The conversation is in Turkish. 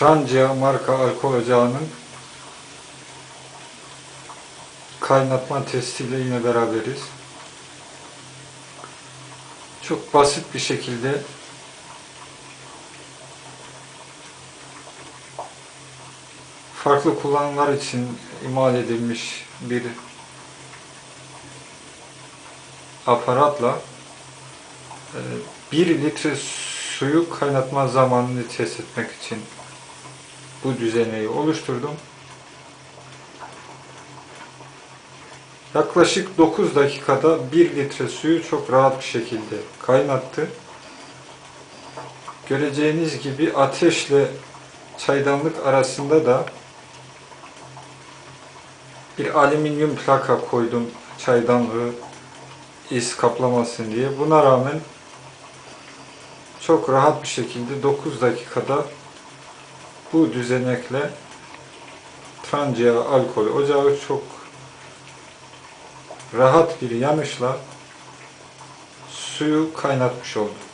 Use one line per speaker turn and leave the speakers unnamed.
Trangia marka alkol ocağının kaynatma testiyle yine beraberiz. Çok basit bir şekilde farklı kullanımlar için imal edilmiş bir aparatla 1 litre suyu kaynatma zamanını test etmek için bu düzeneyi oluşturdum. Yaklaşık 9 dakikada 1 litre suyu çok rahat bir şekilde kaynattı. Göreceğiniz gibi ateşle çaydanlık arasında da bir alüminyum plaka koydum çaydanlığı iz kaplamasın diye. Buna rağmen çok rahat bir şekilde 9 dakikada bu düzenekle Trangia alkol ocağı çok rahat bir yanışla suyu kaynatmış oldum.